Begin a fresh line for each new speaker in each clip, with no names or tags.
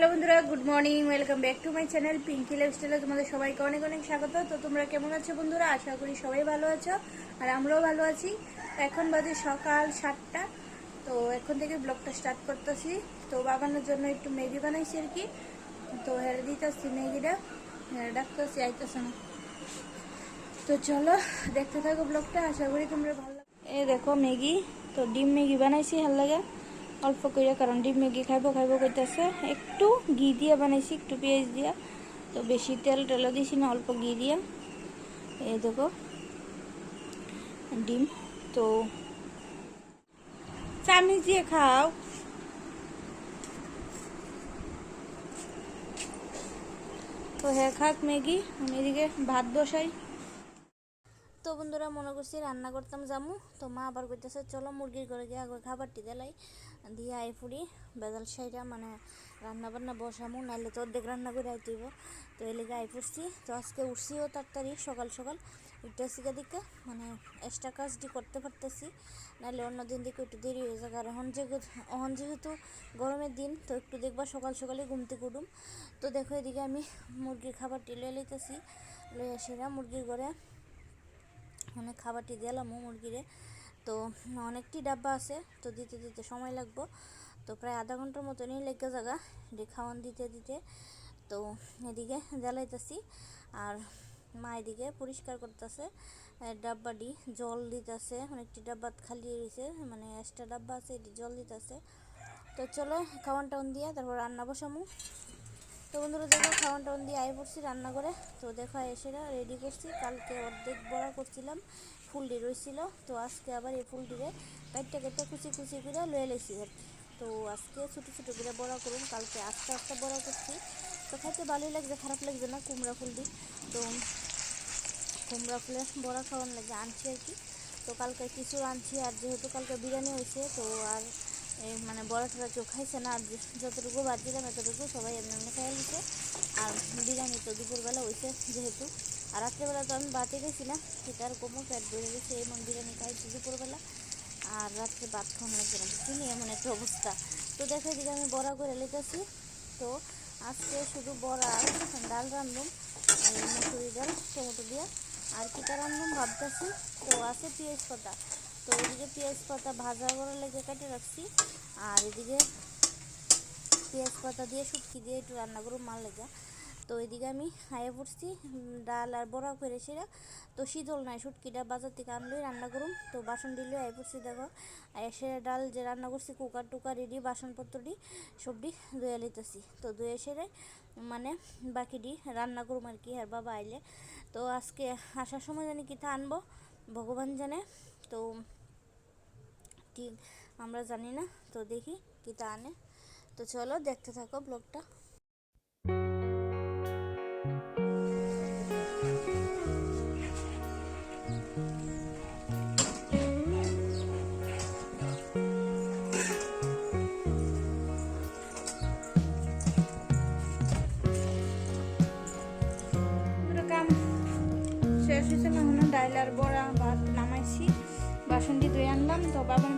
Hello বন্ধুরা, good morning, welcome back to my channel Pinky লাইফস্টাইলে তোমাদের সবাইকে অনেক অনেক স্বাগত। তো তোমরা কেমন আছো বন্ধুরা? আশা করি সবাই ভালো আছো, আর আমরাও ভালো আছি। এখন বাজে সকাল সাতটা, তো এখন থেকে ব্লগটা স্টার্ট করতেছি। তো বাবানোর জন্য একটু ম্যাগি বানাইছি আর কি। তো হেরে দিতেছি ম্যাগিটা হেরে ডাকতেছি, আইতেছে না। তো চলো, দেখতে থাকো ব্লগটা, আশা করি তোমরা ভালো এই দেখো ম্যাগি, তো ডিম ম্যাগি বানাইছি ভালো লাগে। অল্প করে কারণ ডিম ম্যাগি খাইবো খাইবো করতেছে একটু ঘি দিয়ে বানাইছি, একটু পেঁয়াজ দিয়া। তো বেশি তেল টেলও দিছি না, অল্প ঘি দিয়া। এই দেখো, ডিম। তো চামিচ দিয়ে খাও। তো হ্যাঁ খাক ম্যাগি। আমি এদিকে ভাত বসাই। তো বন্ধুরা, মনে করছি রান্না করতাম জামু। তো মা আবার কইতেছে, চলো মুরগির ঘরে গিয়ে আগে খাবারটি দিলাই। দিয়ে আই ফুড়ি বেদাল সাইডা মানে রান্না বান্না বসামু, নাইলে তো অর্ধেক রান্না করে আইতেইব তো এই লেগে আই পড়ছি। তো আজকে উঠছিও তাড়াতাড়ি, সকাল সকাল। উঠতেছি দিকে মানে এক্সট্রা কাজটি করতে পারতেছি। নাহলে অন্য দিন দিকে একটু দেরি হয়ে যায় আর এখন যে এখন যেহেতু গরমের দিন, তো একটু দেখবা সকাল সকালে ঘুমতে কুটুম তো দেখো এদিকে আমি মুরগির খাবারটি লয়ে লইতেছি। লয়ে সেরা মুরগির ঘরে। অনেক খাবারটি দিলাম মুরগিরে। তো অনেকটি ডাব্বা আছে, তো দিতে দিতে সময় লাগবো। তো প্রায় আধা ঘণ্টার মতনই লেগে জায়গা এটি খাওয়ান দিতে দিতে। তো এদিকে জ্বালাইতেছি, আর মা এদিকে পরিষ্কার করতেছে ডাব্বাটি জল দিতেছে, অনেকটি ডাব্বা খালি রয়েছে মানে এক্সট্রা ডাব্বা আছে, এটি জল দিতেছে। তো চলো খাওয়ান টাউন দিয়ে তারপর রান্না বসামু। তো বন্ধুরা দেখো, খাওয়ান টাউন দিয়ে আয় পড়ছি রান্না করে তো দেখো, এসে রেডি করছি, কালকে অর্ধেক বড়া করছিলাম। ফুলটি রয়েছিল, তো আজকে আবার এই ফুলটিরে কাটটা কাটটা কুচি কুচি করে লয়ে লেছি। তো আজকে ছোটো ছোটো করে বড়া করুন, কালকে আস্তে আস্তে বড়া করছি। তো খাইতে ভালোই লাগছে, খারাপ লাগছে না কুমড়া ফুলটি? তো কুমড়া ফুলের বড়া খাওয়ান লাগে আনছি আর কি। তো কালকে কিছু আনছি, আর যেহেতু কালকে বিরিয়ানি হয়েছে, তো আর এই মানে বড়া টড়া কেউ খাইছে না যতটুকু বাদ দিলাম এতটুকু সবাই এমনি এমনি খাইয়া নিছে আর বিরিয়ানি তো দুপুরবেলা হয়েছে যেহেতু। আর রাত্রেবেলা তো আমি বাতে গেছি না সেটা আর পেট বেড়ে গেছে, এমন বিরিয়ানি খাইছি দুপুরবেলা। আর রাত্রে ভাত খাওয়ানো লাগছে না চিনি এমন একটা অবস্থা। তো দেখো এদিকে আমি বড়া করে লেতেছি তো আজকে শুধু বড়া ডাল রান্ধুম মুসুরি ডাল, টমেটো দিয়ে। আর কিটা রান্ধুম ভাবতেছি, তো আছে পেঁয়াজ পাতা তো এদিকে পেঁয়াজ পাতা ভাজা করার লেগে কেটে রাখছি। আর এদিকে পেঁয়াজ পাতা দিয়ে শুটকি দিয়ে একটু রান্না করব মাল লেগে। তো এদিকে আমি হাইয়ে পড়ছি ডাল আর বড়া করে সেরা। তো শীতল নাই, শুটকিটা বাজার থেকে আনলোই রান্না করুম। তো বাসন দিলে আই পড়ছি, দেখো। এসে ডাল যে রান্না করছি, কুকার টুকার রেডি বাসনপত্রটি সবটি ধুয়ে লিতেছি তো ধুয়ে সেরে মানে বাকিটি রান্না করুম আর কি আর বাবা আইলে। তো আজকে আসার সময় জানি কিতা আনব, ভগবান জানে। তো ঠিক আমরা জানি না, তো দেখি কি তা আনে। তো চলো দেখতে থাকো ব্লগটা। শেষ হয়েছে না ডাইল আর বড়া ভাত নামাইছি। বাসনটি ধুয়ে আনলাম, তো বাবা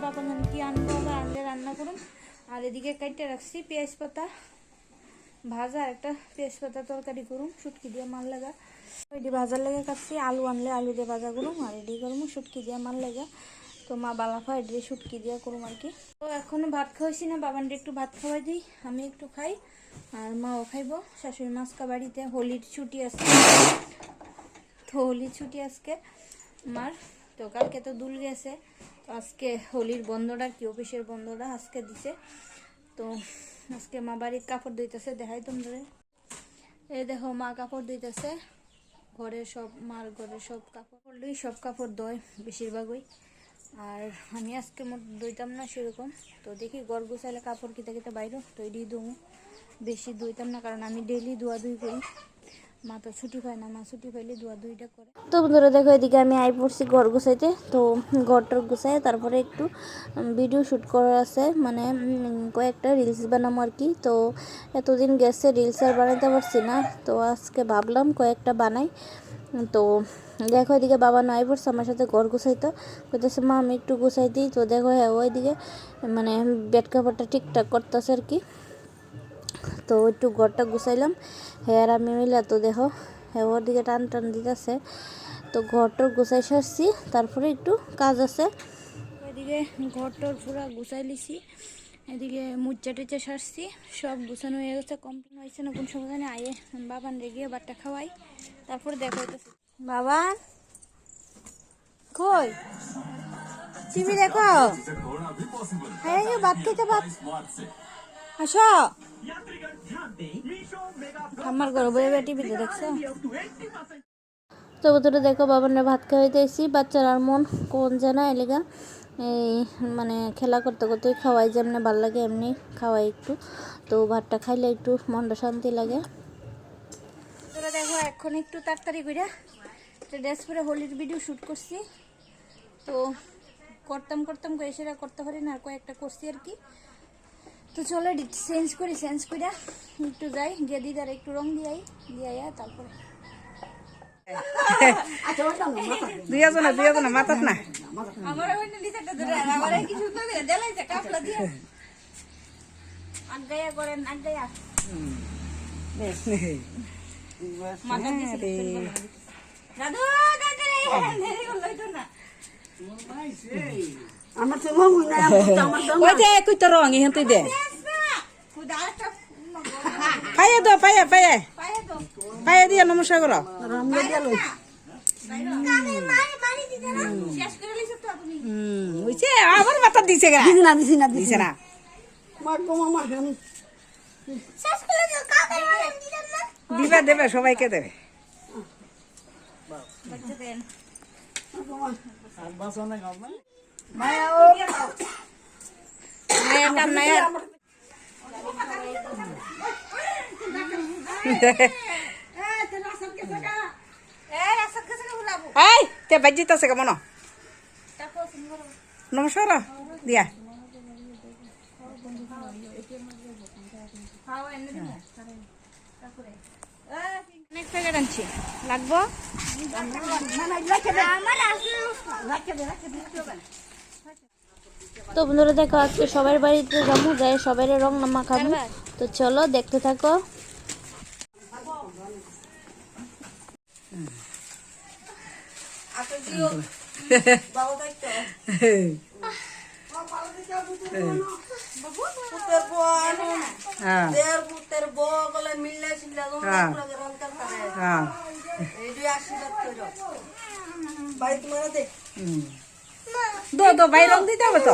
কি আনব, আবার আনলে রান্না করুন। আর এদিকে কাইটে রাখছি পেঁয়াজ পাতা ভাজা একটা পেঁয়াজ পাতা তরকারি করুম শুটকি দিয়ে মাল লাগা। ওইটি ভাজার লেগে কাটছি, আলু আনলে আলু দিয়ে ভাজা করুম, আর এটি করুম শুটকি দিয়ে মাল লাগা। তো মা বালাফা এটি শুটকি দিয়ে করুম আর কি। তো এখনও ভাত খাওয়াইছি না বাবানটি একটু ভাত খাওয়াই দিই, আমি একটু খাই, আর মাও খাইবো। শাশুড়ি মাসকা বাড়িতে হোলির ছুটি আছে। তো হোলির ছুটি আজকে মার, তো কালকে তো দুল গেছে। আজকে হোলির বন্ধটা, কি অফিসের বন্ধটা আজকে দিছে। তো আজকে মা বাড়ির কাপড় ধুইতেছে, দেখাই তোমরা এই দেখো, মা কাপড় ধুইতেছে। ঘরের সব, মার ঘরের সব কাপড় পরলেই সব কাপড় ধোয় বেশিরভাগই। আর আমি আজকে মোট ধুইতাম না সেরকম। তো দেখি গড় গুছাইলে কাপড় কিতা কিতা বাইরো, তৈরি ধুমু। বেশি ধুইতাম না, কারণ আমি ডেলি ধোয়া ধুই করি। মা তো ছুটি পায় না, মা ছুটি পাইলে ধুইটা করে। তো বন্ধুরা, দেখো এদিকে আমি আই পড়ছি ঘর গুছাইতে। তো ঘরটার গুছাই তারপরে একটু ভিডিও শ্যুট করা আছে। মানে কয়েকটা রিলস বানাবো আর কি। তো এতদিন গেছে রিলস আর বানাইতে পারছি না। তো আজকে ভাবলাম কয়েকটা বানাই। তো দেখো এদিকে বাবা নয় পড়ছে, আমার সাথে ঘর গুছাইতো। কইতেছে, মা, আমি একটু গুছাই দিই। তো দেখো হ্যাঁ ওইদিকে মানে বেড কাপড়টা ঠিকঠাক করতেছে আর কি।
তো একটু ঘরটা গুছাইলাম। হেয়ার আমি মিলা তো দেখো হেওয়ার দিকে টান টান দিতেছে। তো ঘরটর গুছাই সারছি, তারপরে একটু কাজ আছে। এদিকে ঘরটর পুরো গুছাই লিছি, এদিকে মুচ্চা টুচ্চা সারছি, সব গুছানো হয়ে গেছে কমপ্লিট হয়েছে না, কোন সময় জানি, আয়ে বাবান রেগে বাটটা খাওয়াই, তারপরে দেখা হইতেছে। বাবান? কই? টিভি দেখো? হ্যাঁ ভাত খেতে ভাত আমার ঘরে বয়ে বয়ে টিভিতে দেখছ? তবু তোরা দেখো বাবানের ভাত খাওয়াইতেছি বাচ্চার আর মন কোন জানা এলাকা। এই মানে খেলা করতে করতে খাওয়াই যেমনি ভালো লাগে এমনি খাওয়াই একটু। তো ভাতটা খাইলে একটু মনটা শান্তি লাগে। তোরা দেখো এখন একটু তাড়াতাড়ি করে একটা ড্রেস পরে হোলির ভিডিও শ্যুট করছি। তো করতাম করতাম করে সেটা করতে পারি না আর কয়েকটা করছি আর কি। তো চলো চেঞ্জ করি চেঞ্জ করে একটু যাই গিয়ে দিদার একটু রং দিয়াই দিয়াই তারপরে।
দুই আছে না। দুই আছে না মাথাত না
আমার ওইটা লিচারটা ধরে আমার কি সুন্দর করে দেলাইছে কাপলা দিয়ে আগায়া করেন আগায়া মাথা দিয়ে দাদু লইতো না।
আমার তো না আমার তো
ওই যে কই তো রং ইহান তুই দে পায়ে দো পায়ে দিয়ে নমস্কার করো
গেল
আবার মাথা দিছে গা
দিছি না দিছি না দিছি
না
মা মামা আমি
শেষ করে দাও কাকে মারি দিতাম না
দিবে দেবে সবাইকে দেবে
বাচ্চা দেন আর
তে বাজিত আছে কেমন
তারপর
নমস্কার। দিয়া।
অনেক প্যাকেট আনছি। লাগবো? তো বন্ধুরা দেখো আজকে সবার বাড়িতে যাব যাই সবাই রং নামা খাব তো চলো দেখতে থাকো।
বোন
হ্যাঁ। হ্যাঁ। হ্যাঁ। দো দো ভাই রং দিতে হবে তো?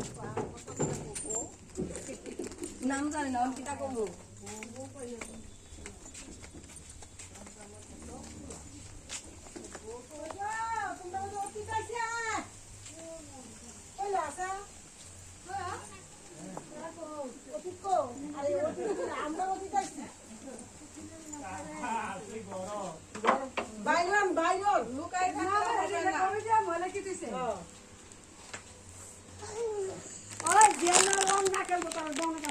নাম জানি না আমি কিটা করব বাইরন বাইরন লুকাই ওই জেনা রং না কেন তার দন কেন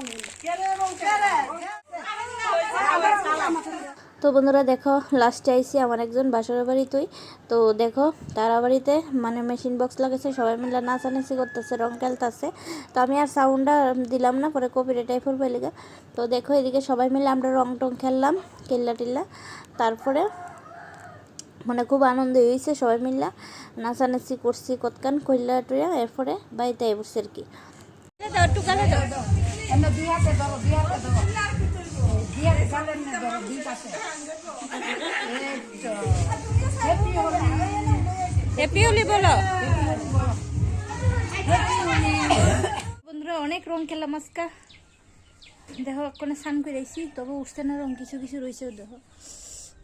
কেরে রং কেরে
তো বন্ধুরা দেখো লাস্টে আইসি আমার একজন বাসরের বাড়িতেই তো দেখো, তারা বাড়িতে মানে মেশিন বক্স লাগাইছে, সবাই মিলে নাচানাচি করতেছে, রং খেলতেছে। তো আমি আর সাউন্ডটা দিলাম না, পরে কপিরে টাইপের পেলে তো দেখো, এদিকে সবাই মিলে আমরা রং টং খেললাম কেল্লা টিল্লা। তারপরে মানে খুব আনন্দ হয়েছে সবাই মিল্লা। নাচানাচি করছি কতকান কইলা টুইয়া, এরপরে বাড়িতে বসছে আর কি।
এমন দুই হাতে ধরো দুই হাতে ধরো দুই হাতে গালের না ধরো দুই পাশে
হ্যাপি হোলি বলো বন্ধুরা অনেক রং খেলাম আজকা দেখো কোনো স্নান করে আইসি তবে উঠছে না রং কিছু কিছু রয়েছে দেখো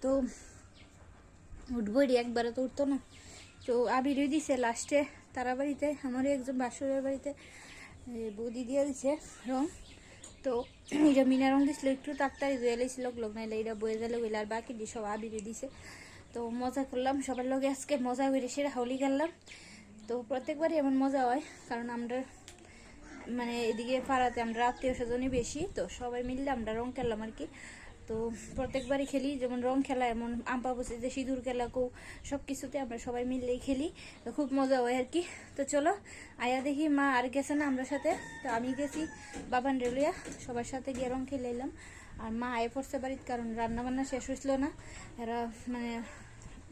তো উঠবই একবারে তো উঠতো না তো আবির দিছে লাস্টে তারা বাড়িতে আমারই একজন বাসুরের বাড়িতে বৌদি দিয়ে দিছে রং তো এটা মিনা রং দিছিল, একটু তাড়াতাড়ি ধুয়ে লাইছিল লোক নাইলে এটা বয়ে গেলে আর বাকি দিয়ে সব আবিরে দিছে। তো মজা করলাম, সবার লগে আজকে মজা করে সেটা হোলি খেললাম তো প্রত্যেকবারই এমন মজা হয়, কারণ আমরা মানে এদিকে পাড়াতে আমরা আত্মীয় স্বজনই বেশি, তো সবাই মিললে আমরা রং খেললাম আর কি। তো প্রত্যেকবারই খেলি, যেমন রং খেলা, এমন আম্পা বসে যে সিঁদুর খেলা, কৌ সব কিছুতে আমরা সবাই মিললেই খেলি তো খুব মজা হয় আর কি। তো চলো, আয়া দেখি মা আর গেছে না আমরা সাথে, তো আমি গেছি বাবান রেলিয়া, সবার সাথে গিয়ে রং খেলে এলাম। আর মা আয়ে পড়ছে বাড়ির কারণ রান্না বান্না শেষ হয়েছিল না। এরা মানে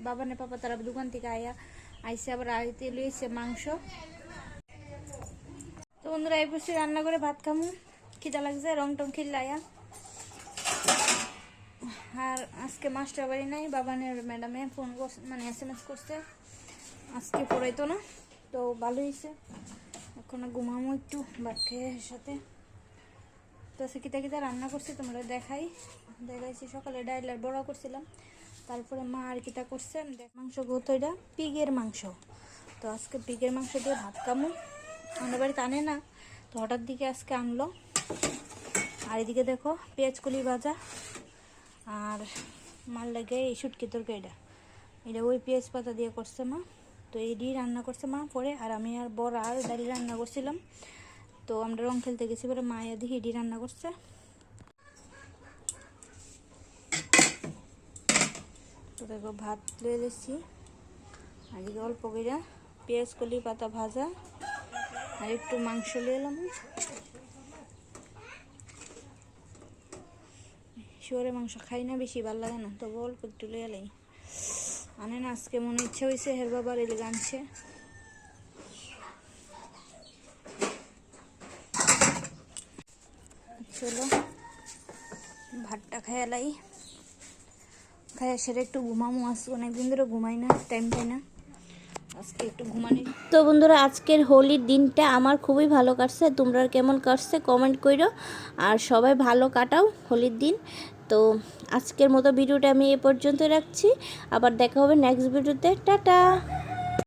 বাবানে পাপা তারা দোকান থেকে আয়া, আইসে আবার আইতে লইছে মাংস। তো বন্ধুরা, এই বসে রান্না করে ভাত খামু, খিদা লাগছে, রং টং খেললে আয়া। আর আজকে মাস্টার বাড়ি নাই বাবানের ম্যাডামে ফোন করছে মানে এস এম এস করছে। আজকে পড়াইতো না, তো ভালো হয়েছে এখন ঘুমামো একটু খেয়ে সাথে। তো সে কিতা কিতা রান্না করছি তোমরা দেখাই। দেখাইছি সকালে ডাইল আর বড়া করছিলাম। তারপরে মা আর কিতা করছে মাংস গত এটা পিগের মাংস। তো আজকে পিগের মাংস দিয়ে ভাত খামো। আমাদের বাড়িতে আনে না, তো হঠাৎ দিকে আজকে আনলো। আর এদিকে দেখো, পেঁয়াজ কলি ভাজা। আর মার লাগে এই শুটকি তরকারিটা। এটা ওই পেঁয়াজ পাতা দিয়ে করছে মা। তো এডি রান্না করছে মা পরে, আর আমি আর বড় আর ডালি রান্না করছিলাম। তো আমরা রং খেলতে গেছি পরে মা এদি এডি রান্না করছে। তো দেখো ভাত লয়ে দিচ্ছি। এদিকে অল্প করে পেঁয়াজ, কলি পাতা ভাজা, আর একটু মাংস লিয়ে এলাম। শুয়ারের মাংস খাই না, বেশি ভালো লাগে না। তবু অল্প একটু এলাই আনে না, আজকে মনে ইচ্ছা হয়েছে হের বাবার এলে গানছে চলো, ভাতটা খেয়ালাই খাইয়া সেরে একটু ঘুমামো আজকে অনেকদিন ধরে ঘুমাই না টাইম পাই না। আজকে একটু ঘুমানি। তো বন্ধুরা, আজকের হোলির দিনটা আমার খুবই ভালো কাটছে। তোমরা কেমন কাটছে কমেন্ট করো আর সবাই ভালো কাটাও হোলির দিন। তো আজকের মতো ভিডিওটা আমি এ পর্যন্ত রাখছি। আবার দেখা হবে নেক্সট ভিডিওতে। টাটা!